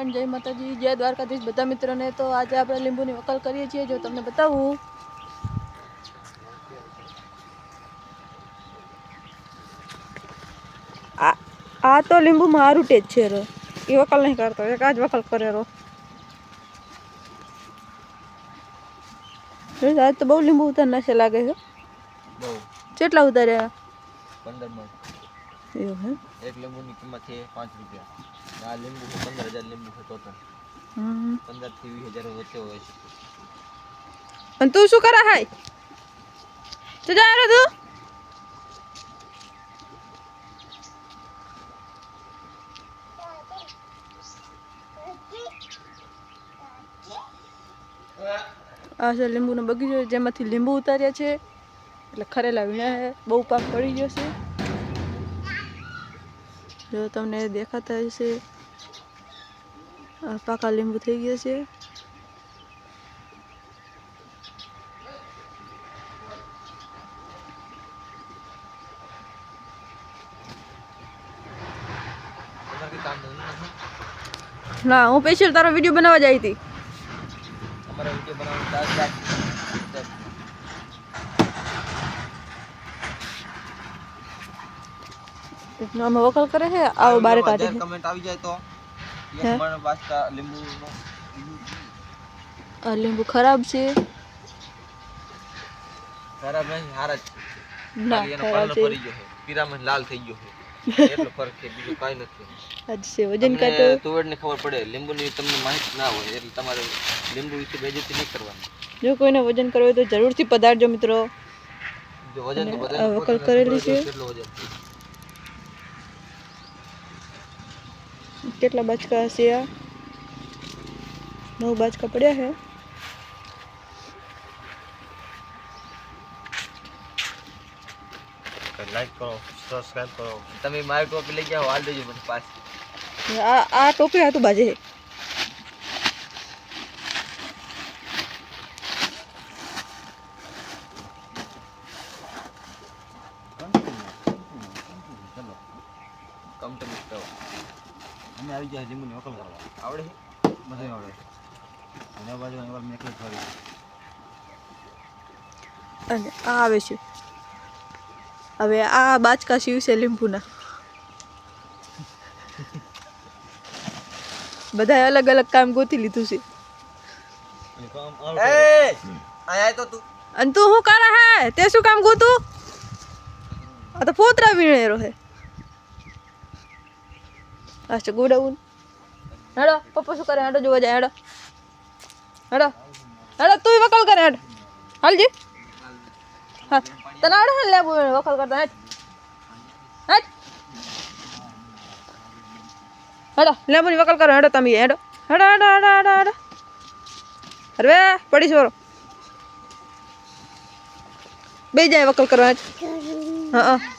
Friend જય માતાજી જય દ્વારકાધીશ. બધા મિત્રોને તો આજે આપણે લીંબુની વકલ કરીએ છીએ. જો તમને બતાવું. આ આ તો લીંબુમાં મારું ટેજ છે રો. એ વકલ નહીં કરતો. એક આજ જ વકલ કરે રો. આજ તો બહુ લીંબુ ઉતાર નાશે લાગે છે. કેટલા ઉતાર્યા? પંદર એવું હે? એક લીંબુની કિંમત છે પાંચ રૂપિયા. આ લીંબુ છે પંદર હજાર લીંબુ છે ટોટલ હમ. પંદરથી વીસ હજાર વચ્ચે હોય છે. અને તું શું કરે હાય? તું જા રે તું. આ છે લીંબુનો બગીચો જેમાંથી લીંબુ ઉતાર્યા છે. એટલે ખરેલા વીણા બહુ પાક પડી ગયો છે. જો તમને દેખાતા હશે આ પાકા લીંબુ થઈ ગયા છે તમારે કંઈ કામ ધંધો નથી ના હું સ્પેશિયલ તારો વિડીયો બનાવવા જઈ હતી તમારે વિડીયો બનાવવાનું ચાર ચાર આમાં વકલ કરે છે આવો બારે કાઢે છે કમેન્ટ આવી જાય તો હે? એક મણ વાંચતા લીંબુનો આ લીંબુ ખરાબ છે ખરાબ નહીં હારા જ ના ખાલી એનો ખરાબ કલર છે ફરી ગયો છે પીરામાં લાલ થઈ ગયો છે એટલો ફરક છે બીજું કાંઈ નથી આજ છે વજન કાટો તમને તુવેરની ખબર પડે લીંબુની તમને માહિતી ના હોય એટલે તમારે લીંબુ વિશે બેજતી નહીં કરવાની જો કોઈને વજન કરવું હોય તો જરૂરથી પધારજો મિત્રો જો વજન તો અને બધાને આ વકલ પોતાને કરેલી ખબર હોય છે. કેટલું વજન કેટલા બાચકા હશે આ નવ બાચકા પડ્યા છે લાઈક કરો સબસ્ક્રાઇબ કરો તમે મારી ટોપી લઈ ગયા હાલ દેજો મને પાછી આ આ ટોપી હાથું બાજે છે અમે આવી ગયા લીંબુની વકલ કરવા. આવડે છે? બધું આવડે અને બાજુ એવા મેં ફરી. અને આ આવે છે. હવે આ બાચકા શિવસે લીંબુના. બધાએ અલગ અલગ કામ ગોતી લીધું છે. અને તો તું. અને તું શું કરે હે? તે શું કામ ગોતું? આ તો ફોતરા વીણેરો હે. અચ્છા ગોડાઉન હેડો પપ્પા શું કરે હેડો જોવા જાય હેડો હેડો હેડો તું વકલ કરે હેડ હાલજી હા તને આવડે છે ને લેબુ વકલ કરતા હેડ હેડ હેડો લેબુની વકલ કરો હેડો તમે હેડો હેડો હેડો હેડો હેડો હેડો અરે પડી સોરો બે જાય વકલ કરવા હેડ હા હા